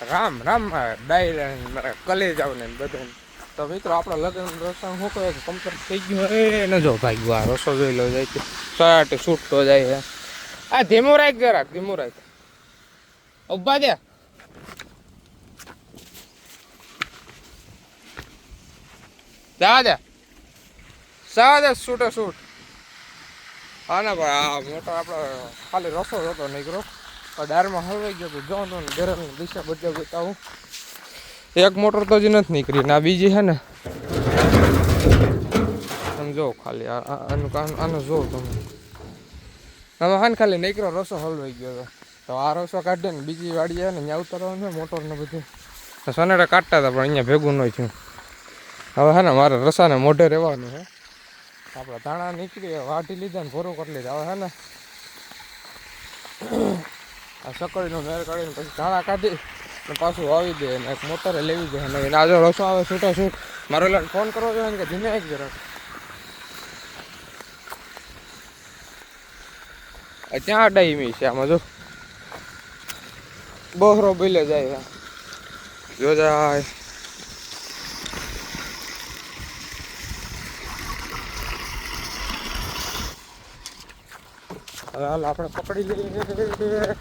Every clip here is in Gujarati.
રામ રામ ડાયરા ને મારા કલેજાઓ ને બધું. તો મિત્રો, આપણે લગ્ન રસમ શું કહે કમ્પ્લીટ થઈ ગયું. એ ન જો ભાઈ, આ રસો જોઈ લો, જાય શર્ટ છૂટતો જાય છે. આ ધીમું રાખ જરાક, ધીમું રાખ. ઊભા દે જા દે શૂટ છૂટે છૂટ હા ના ભાઈ, આ મોટો આપણો ખાલી રસો હતો હતો નીકળો દારમાં હલવાઈ ગયો તો જો તો ગરમ દિશા બદલાવ હું. એક મોટર તો જ નથી નીકળી ને બીજી છે ને. તમે જો ખાલી આનું આનું જો તમે. હવે હા ખાલી નીકળો, રસો હલવાઈ ગયો હતો તો આ રસો કાઢે ને બીજી વાડી આવે ને ત્યાં ઉતરવાનું મોટર ને બધું. તો સનેડા કાઢતા હતા પણ અહીંયા ભેગું ન થયું. હવે હા ને મારે રસાને મોઢે રહેવાનું છે. આપણે ધાણા નીકળી, વાટી લીધા ને ભોરો કરી લીધા. હવે હા ને આ સકડીનો મેર કાઢીને પછી ધાણા કાઢી ને પાછું વાવી દે અને એક મોટરે લેવી દે અને આજે રસો આવે છૂટો છૂટ. મારો એટલે ફોન કરવો જોઈએ ને કે ધીમે એક જરાક ત્યાં ડાઈમી છે આમાં જો? બહરો બિલે જાય જો જાય. હવે હાલ આપણે પકડી લઈએ.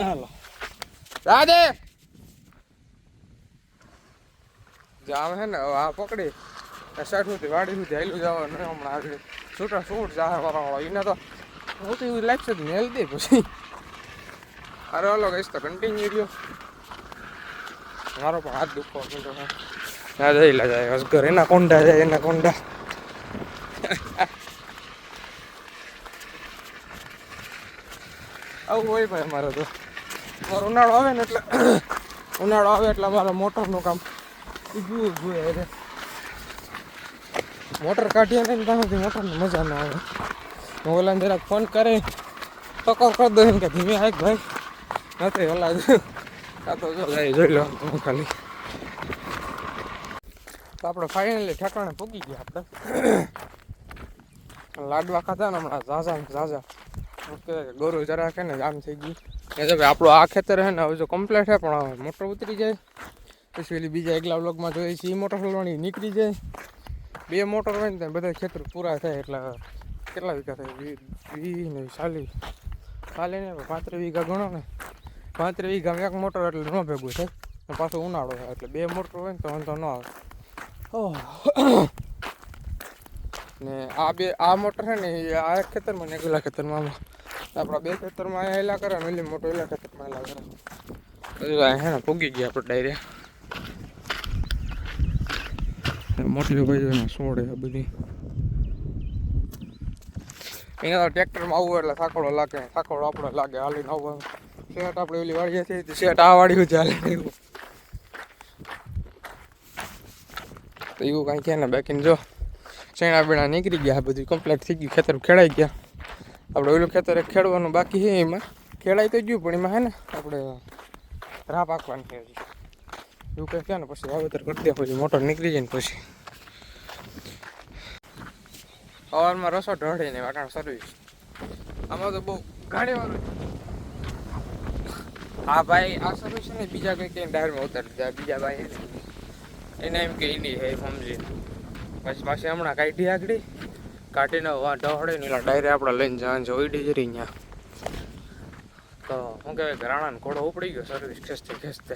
હાલો રાધે! જાવ હે ને આ પકડી. સાઠ સુધી, વાડી સુધી હાલ્યું જવાનું હમણાં આગળ. છૂટા છૂટ જાહે વાળા. એને તો હું તો એવું લાગશે જ દે પછી. અરે ઓલો કહીશ તો કન્ટિન્યુ રહ્યો. મારો પણ હાથ દુખો માંડ્યો ના જઈ લે જાય અસગર એના કોંડા જાય, એના કોંડા. આવું હોય ભાઈ અમારે તો. મારો ઉનાળો આવે ને એટલે ઉનાળો આવે એટલે અમારે મોટરનું કામ ઊભું ઊભું હોય મોટર કાઢીએ ને ત્યાંથી મોટરની મજા ના આવે. હું ઓલાને જરાક ફોન કરે, ટકોર કરી દઉં કે, ધીમે હાઈક ભાઈ. નથી ઓલા આ તો જો જોઈ લો હું ખાલી. તો આપણે ફાઇનલી ઠેકાણે પૂગી ગયા આપણે. લાડવા ખાધા ને હમણાં ઝાઝા ઝાઝા. ઓકે, ગોરુ જરા કે ને આમ થઈ ગયું. એ તો આપણું આ ખેતર છે ને, હવે જો કમ્પ્લીટ છે, પણ મોટર ઉતરી જાય. પછી પેલી બીજા એકલા બ્લોકમાં જોઈએ છીએ એ મોટર ખોલવાની નીકળી જાય. બે મોટર હોય ને બધા ખેતર પૂરા થાય એટલે કેટલા વીઘા થાય? વી વી ને ચાલી ચાલી ને, પાંત્રીસ વીઘા ગણો ને. પાંત્રીસ વીઘા એક મોટર એટલે ન ભેગું થાય. પાછો ઉનાળો થાય, એટલે બે મોટર હોય ને તો વાંધો ન આવે. ને આ બે, આ મોટર છે ને આ ખેતરમાં ને એકલા ખેતરમાં. આપણા બે ખેતરમાં અહીંયા હેલા કરે, મિલી મોટો એલા ખેતરમાં હેલા કરે. હે ને પૂગી ગયા આપણે ડાયરે મોટી સોડે બધી. અહીંયા ટ્રેક્ટરમાં આવવું એટલે થાકડો લાગે, થાકડો આપણે લાગે, હાલીને આવવા શેટ આપણે ઓલી વાડીએ થઈ શેટ આ વાડી ચાલે એવું. તો એવું કાંઈ કે ને બેકીને જો શેણા બેણા નીકળી ગયા બધું કમ્પ્લીટ થઈ ગયું, ખેતર ખેડાઈ ગયા. આપણે ઓલું ખેતર ખેડવાનું બાકી છે એમાં. ખેડાઈ તો ગયું, પણ એમાં હે ને આપણે રાહ પાકવાની છે એવું કંઈ કહે ને પછી વાવેતર કરી દે, પછી મોટર નીકળી જાય ને પછી. અવારમાં રસો ઢળે ને વાટાણ સર્વિસ આમાં તો બહુ ગાડી વાળું હા ભાઈ, આ સર્વિસ ને બીજા કંઈ કંઈ ડાયરમાં ઉતારી દીધા, બીજા ભાઈ એને એમ કે એની હે સમજી પછી પાછી હમણાં કાઢી આગળ. કાઢીને વા ઢળે ને ડાયરે આપણે લઈને જવાનું જોઈ ઓઈડી જરી અહીંયા તો શું કહેવાય ઘરાણાને ઘોડો ઉપડી ગયો સર્વિસ ખેંચતે ખેંચતે.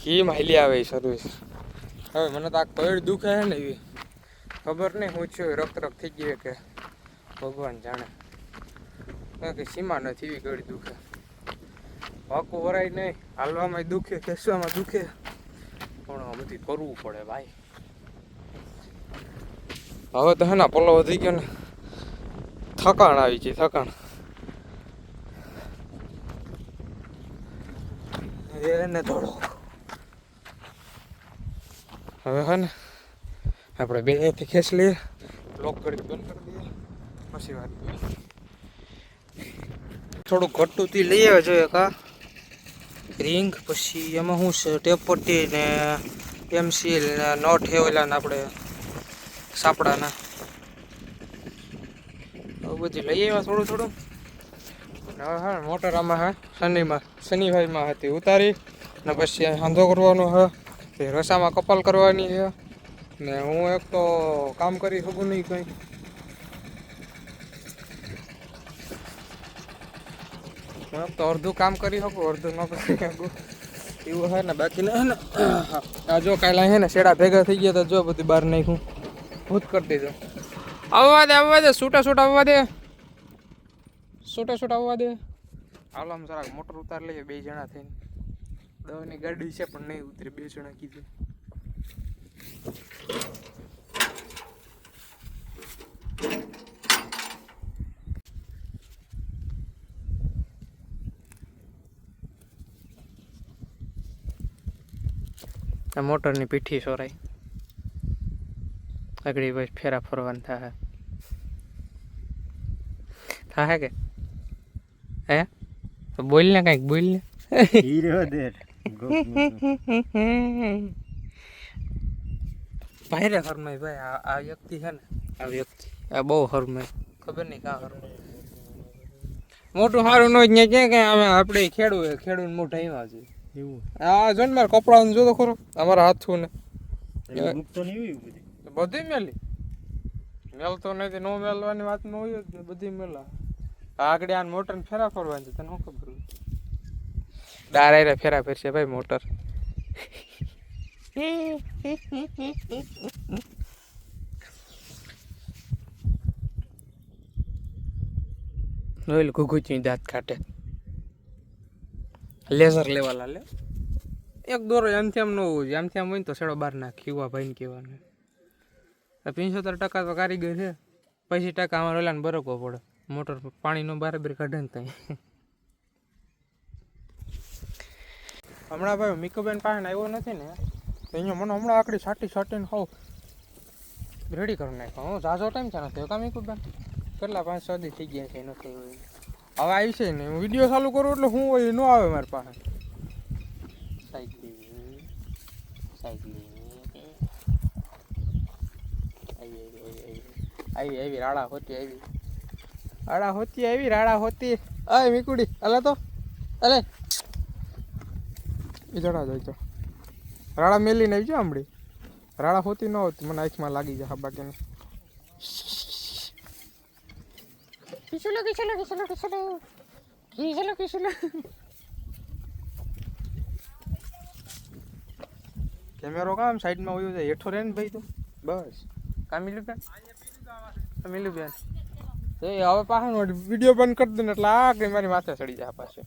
કી માહિલી આવે સર્વિસ હવે મને તો આ કઈ દુખે છે ને એવી. ખબર નહીં, હું છું રક્ત રક્ત થઈ ગયું કે ભગવાન જાણે. કારણ કે સીમા નથી એવી કઈ દુખે. વાકું વરાય નહીં, હાલવામાં દુખે, ખેંચવામાં દુખે. પણ બધી કરવું પડે ભાઈ. હવે તો હે ને પલ્લો વધી ગયો ને. થકાણ આવી ગઈ થકાણ. એને થોડો હવે હે ને આપણે બે અહીંથી ખેંચ લઈએ. લોક કરી બંધ કરી દઈએ. પછી વાત કરીએ. થોડુંક ઘટુંથી લઈ આવે જોઈએ કા રિંગ પછી એમાં શું છે ટેપ પટ્ટી ને પેન્સિલ ને નોટ હેવેલા ને આપણે સાપડાના. બધું લઈ આવ્યા થોડું થોડું. હવે હા મોટર આમાં હા, શનિમાં શનિભાઈમાં હતી ઉતારી, ને પછી હાંધો કરવાનો હે રસામાં કપાલ કરવાની છે. ને હું એક તો કામ કરી શકું નહીં કંઈ. હું તો અડધું કામ કરી શકું, અડધું ન કરી શકું. એવું હે ને, બાકી ને આ જો કાલે હે ને શેડા ભેગા થઈ ગયા તો જો બધી બહાર નાખ્યું. ભૂત કરી દીધું. આવવા દે આવવા દે, છૂટા છૂટા આવવા દે. છૂટા છૂટા આવવા દે. હાલો, આમ જરાક મોટર ઉતાર લઈએ, બે જણા થઈને. દવાની ગાડી છે, પણ નહીં ઉતરી, બે જણા કીધું. આ મોટરની પીઠી સોરાઈ આગળી પછી ફેરા ફરવાનું થાય થાય કે? હે? તો બોલ ને કંઈક બોલ ને ભાઈ રે હરમય ભાઈ આ વ્યક્તિ છે ને આ વ્યક્તિ આ બહુ હરમય ખબર નહીં કા હરમય મોટું સારું નો જ કે કે અમે આપણે ખેડૂ ખેડૂત મોટા એવા છે. આ જો ને મારા કપડાં જો તો ખરો. અમારા હાથું ને બધું. મેલી. મેલતો નથી નો મેલવાની વાત ન હોય જ ને બધી મેલા. આગળ આ મોટર ને ફેરા ફરવાની છે તને શું ખબર હોય? ફેરા ફેરશે ભાઈ મોટર. ઓઈલ ઘુઘુચી દાંત કાઢે લેઝર લેવા લાલે એક દોરો એમથી આમ ન હોવું જોઈએ. આમથી આમ હોય ને તો છેડો બહાર નાખ ખીવા ભાઈને કહેવાનું. પંચોતેર ટકા તો કારીગર છે. પૈસી ટકા અમારે ઓલાને બરોકવો પડે. મોટર પાણીનો બરાબર કાઢે ને ત્યાં હમણાં ભાઈ મિકોબેન પાસે આવ્યો નથી ને તો અહીંયા મને હમણાં આકડી છાટી છાટીને હોવ રેડી કરી નાખ્યો. હું ઝાઝો ટાઈમ છે નથી કા મિકોબેન? કેટલા પાંચ છ દી થઈ ગયા છે નથી હવે આવી છે ને હું વીડિયો ચાલુ કરું એટલે હું હોય ન આવે મારી પાસે. આવી આવી રાડા હોતી આવી. રાડા હોતી આવી રાડા હોતી. અય મીકુડી અલે તો અલે એ જણા જાય તો. રાડા મેલીને આવી જાઓ હમણાં. રાડા હોતી ન હોતી મને આંખમાં લાગી જાય બાકીને. કિસુલો કિસુલો કિસુલો કિસુલો કિસુલો કિસુલો કેમેરો કામ? સાઈડમાં હોયો છે, હેઠો રહે ને ભાઈ તું? બસ. કા મિલું બેન? મિલું બેન? એ, હવે પાછળ વીડિયો બંધ કરી દઉં એટલે આ કે મારી માથે ચડી જાય પાછે.